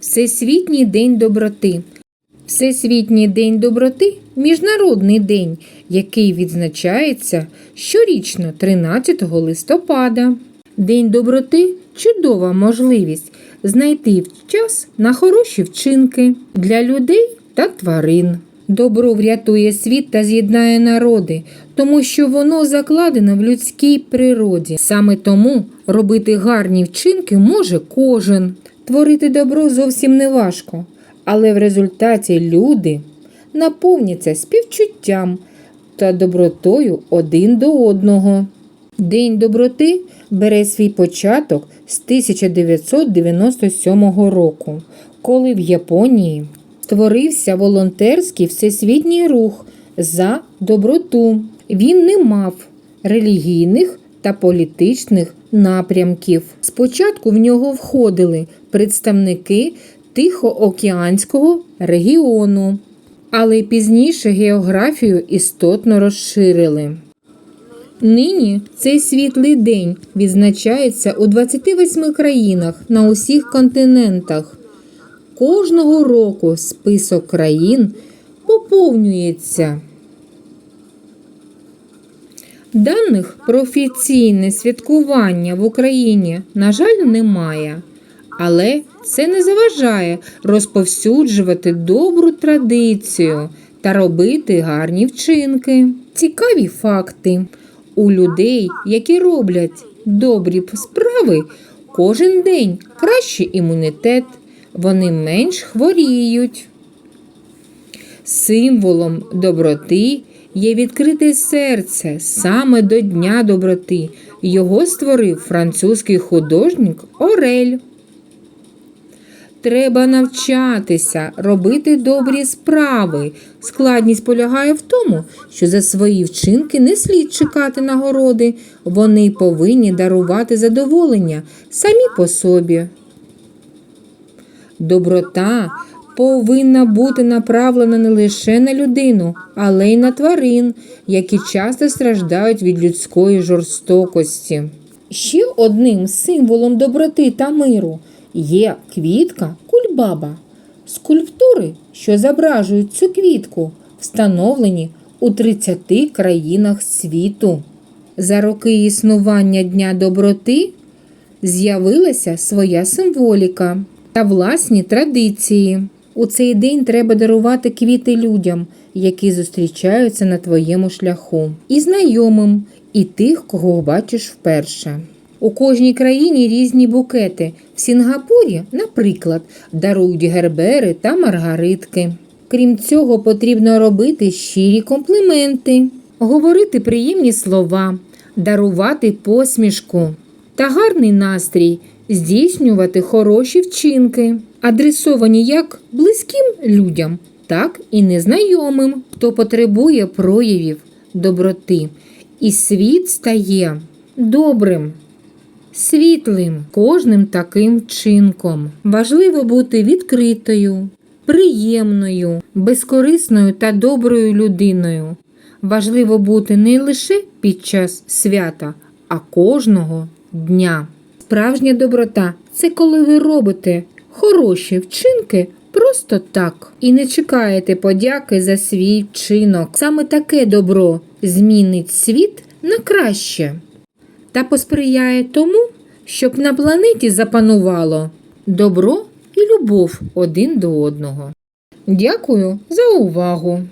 Всесвітній день доброти. Всесвітній день доброти міжнародний день, який відзначається щорічно 13 листопада. День доброти чудова можливість знайти час на хороші вчинки для людей та тварин. Добро врятує світ та з'єднає народи, тому що воно закладено в людській природі. Саме тому робити гарні вчинки може кожен. Творити добро зовсім не важко, але в результаті люди наповняться співчуттям та добротою один до одного. День доброти бере свій початок з 1997 року, коли в Японії створився волонтерський всесвітній рух за доброту. Він не мав релігійних та політичних напрямків. Спочатку в нього входили представники Тихоокеанського регіону, але пізніше географію істотно розширили. Нині цей світлий день відзначається у 28 країнах на усіх континентах. Кожного року список країн поповнюється. Даних про офіційне святкування в Україні, на жаль, немає. Але це не заважає розповсюджувати добру традицію та робити гарні вчинки. Цікаві факти. У людей, які роблять добрі справи, кожен день кращий імунітет, вони менш хворіють. Символом доброти є відкрите серце саме до Дня доброти. Його створив французький художник Орель. Треба навчатися робити добрі справи. Складність полягає в тому, що за свої вчинки не слід чекати нагороди. Вони повинні дарувати задоволення самі по собі. Доброта повинна бути направлена не лише на людину, але й на тварин, які часто страждають від людської жорстокості. Ще одним символом доброти та миру є квітка кульбаба. Скульптури, що зображують цю квітку, встановлені у 30 країнах світу. За роки існування Дня доброти з'явилася своя символіка та власні традиції. У цей день треба дарувати квіти людям, які зустрічаються на твоєму шляху, і знайомим, і тих, кого бачиш вперше. У кожній країні різні букети. В Сінгапурі, наприклад, дарують гербери та маргаритки. Крім цього, потрібно робити щирі компліменти, говорити приємні слова, дарувати посмішку та гарний настрій, здійснювати хороші вчинки, адресовані як близьким людям, так і незнайомим, хто потребує проявів доброти. І світ стає добрим світлим кожним таким вчинком. Важливо бути відкритою, приємною, безкорисною та доброю людиною. Важливо бути не лише під час свята, а кожного дня. Справжня доброта це коли ви робите хороші вчинки просто так і не чекаєте подяки за свій вчинок. Саме таке добро змінить світ на краще та посприяє тому, щоб на планеті запанувало добро і любов один до одного. Дякую за увагу!